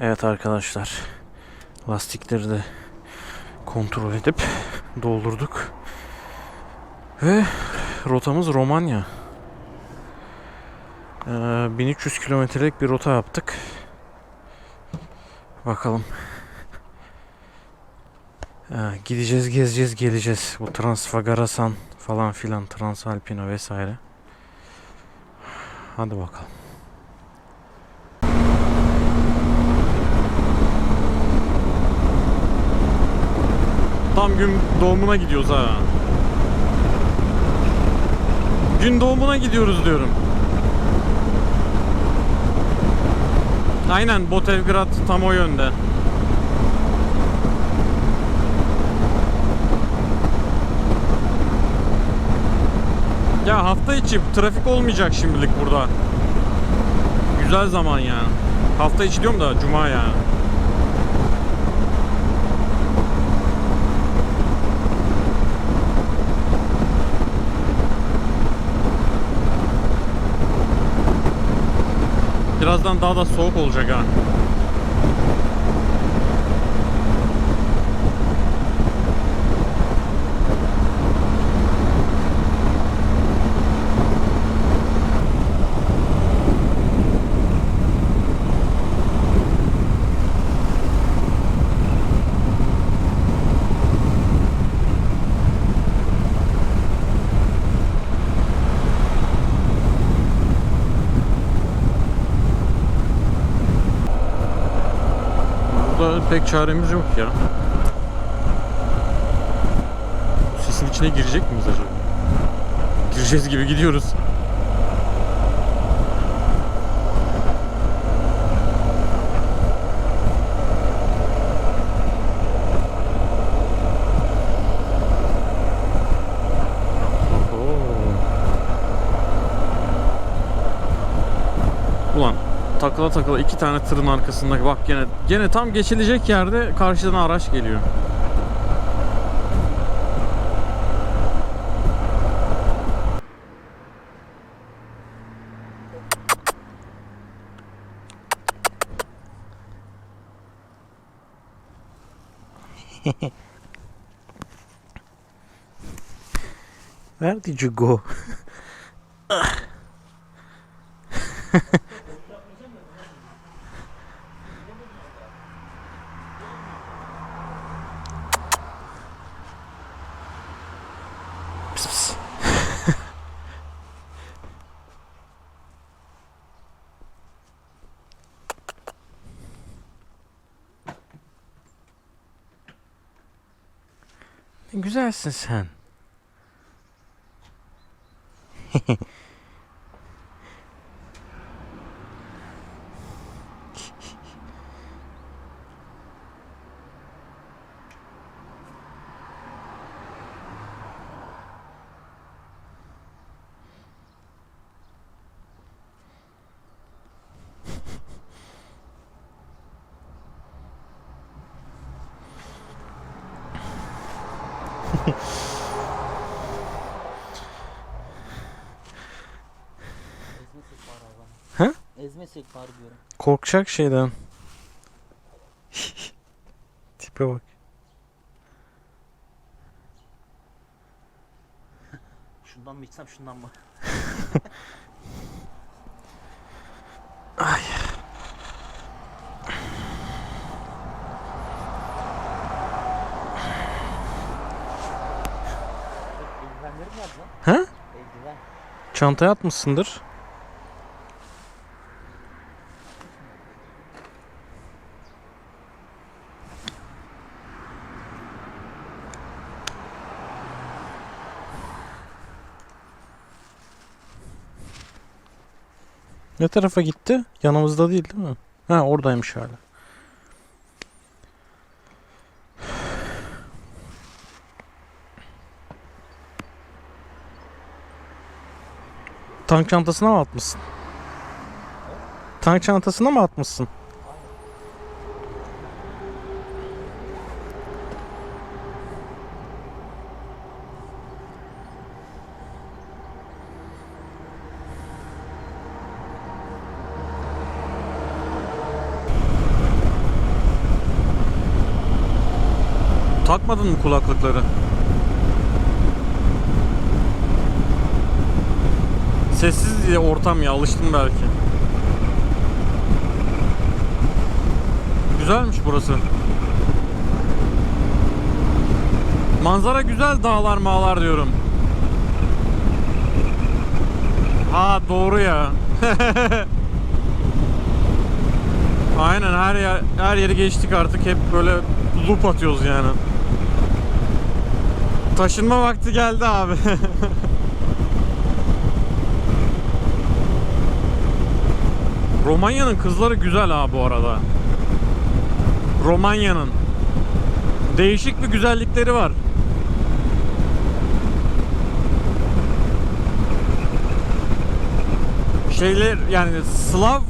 Evet arkadaşlar. Lastikleri de kontrol edip doldurduk. Ve rotamız Romanya. Ee, 1300 kilometrelik bir rota yaptık. Bakalım. Ee, gideceğiz, gezeceğiz, geleceğiz. Bu Transfagarasan falan filan, Transalpino vesaire. Hadi bakalım. Tam gün doğumuna gidiyoruz ha. Gün doğumuna gidiyoruz diyorum. Aynen Botevgrad tam o yönde. Ya hafta içi trafik olmayacak şimdilik burada. Güzel zaman yani. Hafta içi diyorum da cuma yani. Birazdan daha da soğuk olacak ha. Burada pek çaremiz yok ya. Bu Sesin içine girecek miyiz acaba? Gireceğiz gibi gidiyoruz. Ulan takıla takıla iki tane tırın arkasında bak gene gene tam geçilecek yerde karşıdan araç geliyor. Where did you go? güzelsin sen. Ha? Ezmesek var diyorum. Korkacak şeyden. Tipe bak. Şundan mı içsem şundan mı? Eldiven. Çantaya atmışsındır. Ne tarafa gitti? Yanımızda değil değil mi? Ha oradaymış hala. Tank çantasına mı atmışsın? Tank çantasına mı atmışsın? Takmadın mı kulaklıkları? Sessiz diye ortam ya alıştım belki. Güzelmiş burası. Manzara güzel dağlar mağlar diyorum. Ha doğru ya. Aynen her yer her yeri geçtik artık hep böyle loop atıyoruz yani. Taşınma vakti geldi abi. Romanya'nın kızları güzel ha bu arada. Romanya'nın değişik bir güzellikleri var. Şeyler yani Slav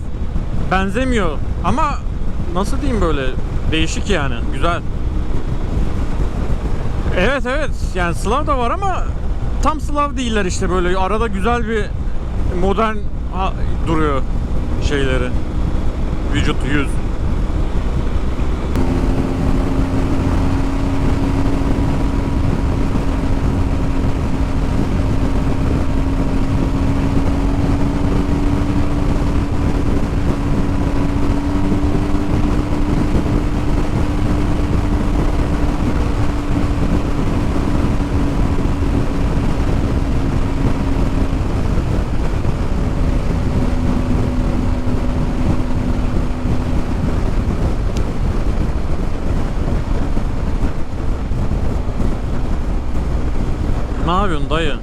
benzemiyor ama nasıl diyeyim böyle değişik yani güzel. Evet evet yani Slav da var ama tam Slav değiller işte böyle arada güzel bir modern duruyor şeyleri. Vücut, yüz. Ne yapıyorsun dayı?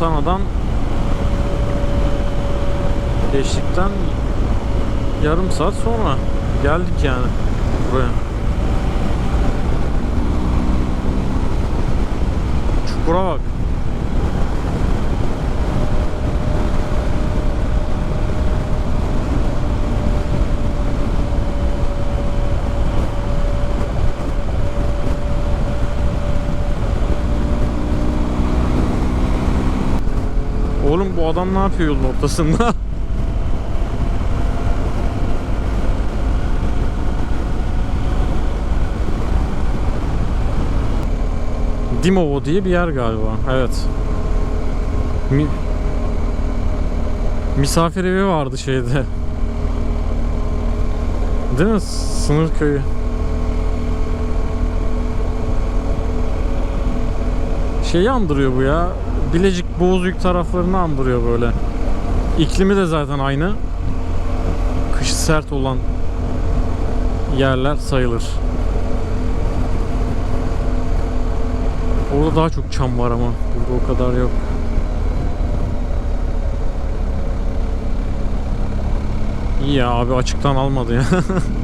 Evet, Montana'dan geçtikten yarım saat sonra geldik yani buraya. Çukura bak. Oğlum bu adam ne yapıyor yolun ortasında? Dimovo diye bir yer galiba. Evet. Mi- Misafir evi vardı şeyde. Değil mi? Sınır köyü. Şeyi andırıyor bu ya. Bilecik Boğazüyük taraflarını andırıyor böyle. İklimi de zaten aynı. Kışı sert olan yerler sayılır. Orada daha çok çam var ama burada o kadar yok. İyi ya abi açıktan almadı ya.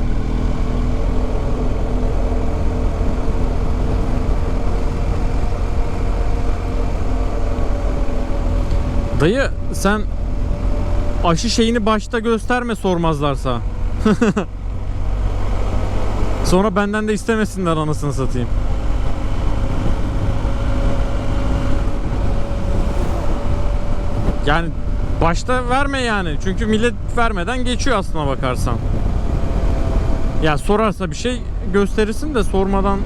Dayı sen aşı şeyini başta gösterme sormazlarsa. Sonra benden de istemesinler anasını satayım. Yani başta verme yani. Çünkü millet vermeden geçiyor aslına bakarsan. Ya sorarsa bir şey gösterirsin de sormadan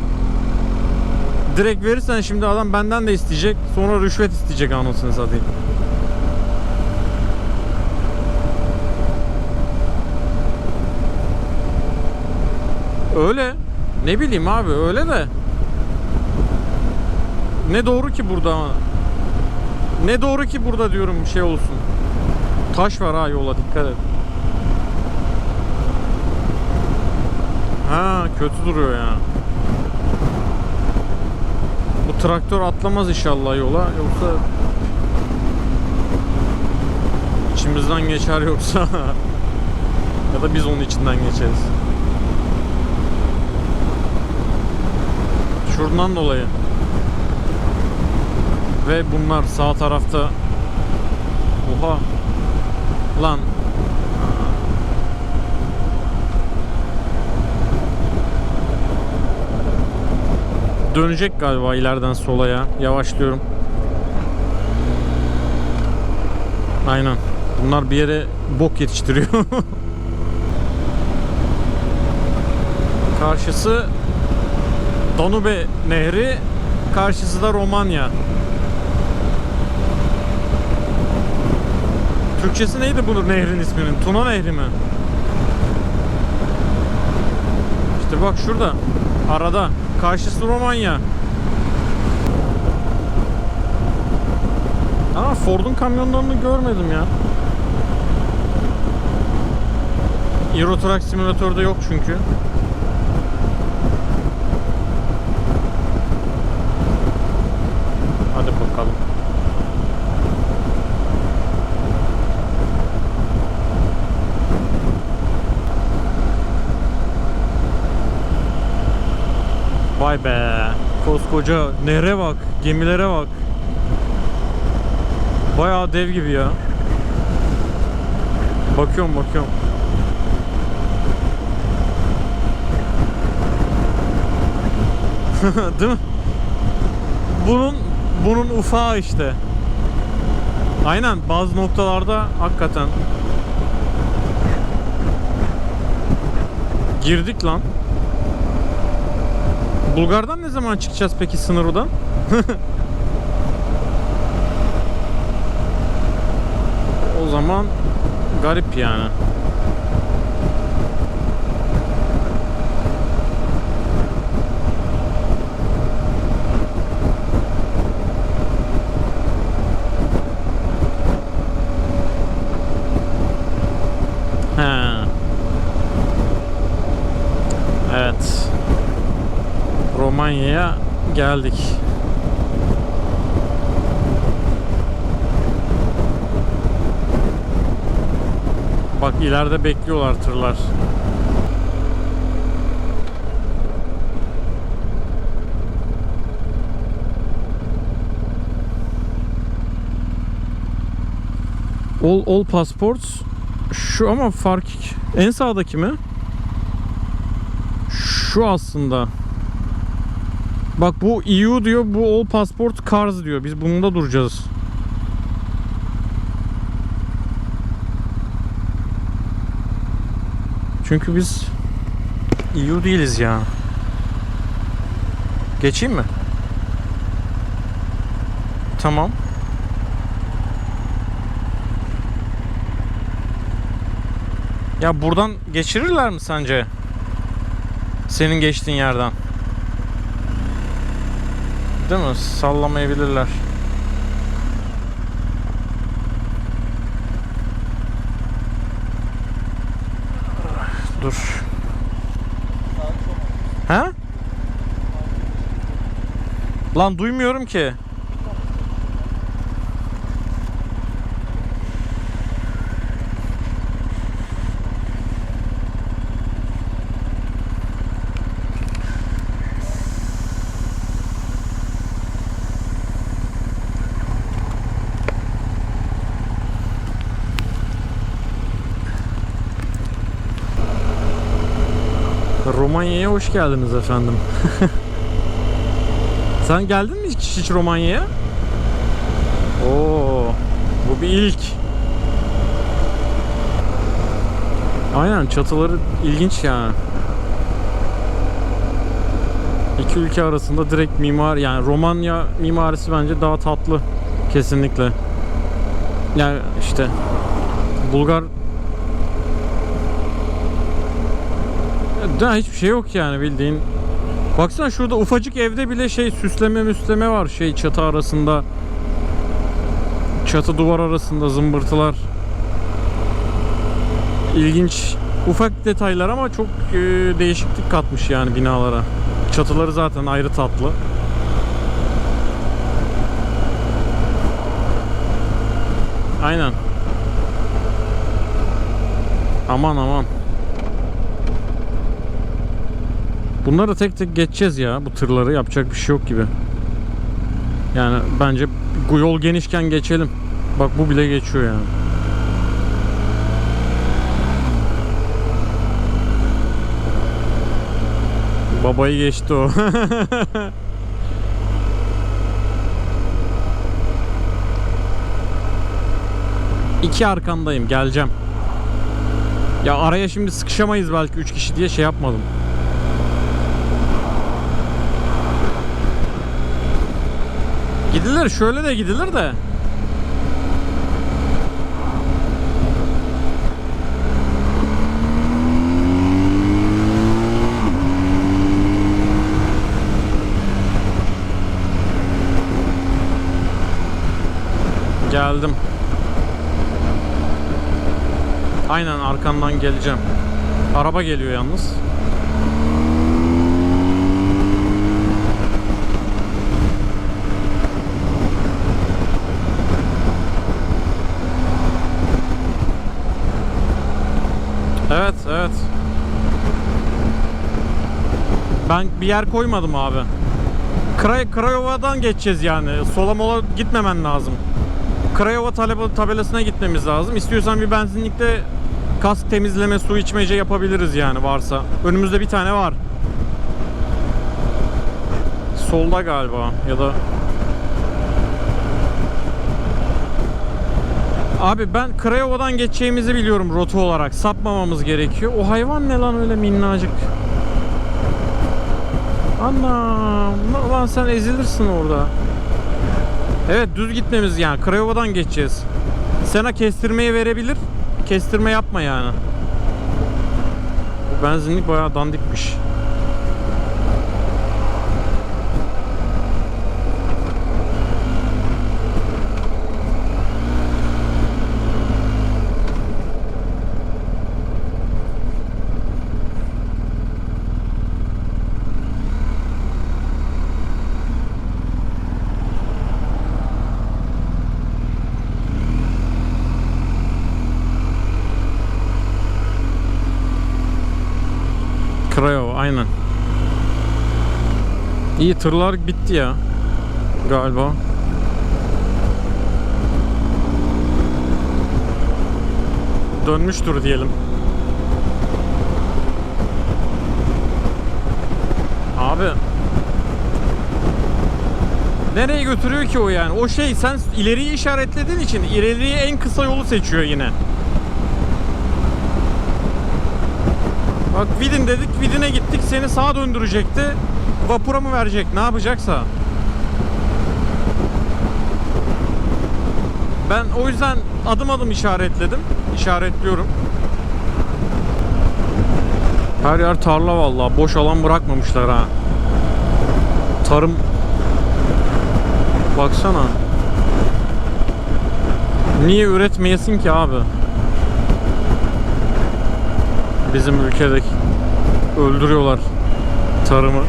direkt verirsen şimdi adam benden de isteyecek. Sonra rüşvet isteyecek anasını satayım. Öyle. Ne bileyim abi öyle de. Ne doğru ki burada. Ne doğru ki burada diyorum şey olsun. Taş var ha yola dikkat et. Ha kötü duruyor ya. Bu traktör atlamaz inşallah yola yoksa içimizden geçer yoksa ya da biz onun içinden geçeriz. Şuradan dolayı. Ve bunlar sağ tarafta Oha Lan. Dönecek galiba ileriden sola ya. Yavaşlıyorum. Aynen. Bunlar bir yere bok yetiştiriyor. Karşısı Danube Nehri, karşısı da Romanya. Türkçesi neydi bunun nehrin isminin? Tuna Nehri mi? İşte bak şurada. Arada. Karşısı Romanya. Ama Ford'un kamyonlarını görmedim ya. Euro Truck Simulator'da yok çünkü. Hadi bakalım. Vay be. Koskoca nehre bak, gemilere bak. Bayağı dev gibi ya. Bakıyorum bakıyorum. Değil mi? Bunun bunun ufağı işte. Aynen bazı noktalarda hakikaten girdik lan. Bulgar'dan ne zaman çıkacağız peki sınırdan? o zaman garip yani. He. Evet. Romanya'ya geldik. Bak ileride bekliyorlar tırlar. All, all passports şu ama fark en sağdaki mi? Şu aslında. Bak bu EU diyor, bu all passport cars diyor. Biz bununla duracağız. Çünkü biz EU değiliz ya. Geçeyim mi? Tamam. Ya buradan geçirirler mi sence? Senin geçtiğin yerden. Değil mi? Sallamayabilirler. Dur. Ha? Lan duymuyorum ki. Romanya'ya hoş geldiniz efendim. Sen geldin mi hiç, hiç Romanya'ya? Oo, bu bir ilk. Aynen çatıları ilginç ya. İki ülke arasında direkt mimar yani Romanya mimarisi bence daha tatlı kesinlikle. Yani işte Bulgar Daha hiçbir şey yok yani bildiğin. Baksana şurada ufacık evde bile şey süsleme müsleme var şey çatı arasında. Çatı duvar arasında zımbırtılar. İlginç ufak detaylar ama çok e, değişiklik katmış yani binalara. Çatıları zaten ayrı tatlı. Aynen. Aman aman. Bunları tek tek geçeceğiz ya. Bu tırları yapacak bir şey yok gibi. Yani bence bu yol genişken geçelim. Bak bu bile geçiyor yani. Babayı geçti o. İki arkandayım geleceğim. Ya araya şimdi sıkışamayız belki üç kişi diye şey yapmadım. Gidilir şöyle de gidilir de. Geldim. Aynen arkandan geleceğim. Araba geliyor yalnız. Evet, evet. Ben bir yer koymadım abi. Kray Krayova'dan geçeceğiz yani. Sola mola gitmemen lazım. Krayova talep- tabelasına gitmemiz lazım. İstiyorsan bir benzinlikte kask temizleme, su içmece yapabiliriz yani varsa. Önümüzde bir tane var. Solda galiba ya da Abi ben Krayova'dan geçeceğimizi biliyorum rota olarak. Sapmamamız gerekiyor. O hayvan ne lan öyle minnacık? Anam. Lan sen ezilirsin orada. Evet düz gitmemiz yani. Krayova'dan geçeceğiz. Sena kestirmeyi verebilir. Kestirme yapma yani. Benzinlik bayağı dandikmiş. Craiova aynen. İyi tırlar bitti ya. Galiba. Dönmüştür diyelim. Abi. Nereye götürüyor ki o yani? O şey sen ileriyi işaretlediğin için ileriyi en kısa yolu seçiyor yine. Bak Vidin dedik, Vidin'e gittik seni sağa döndürecekti. Vapura mı verecek, ne yapacaksa. Ben o yüzden adım adım işaretledim. İşaretliyorum. Her yer tarla vallahi. Boş alan bırakmamışlar ha. Tarım Baksana. Niye üretmeyesin ki abi? Bizim ülkedeki öldürüyorlar tarımı.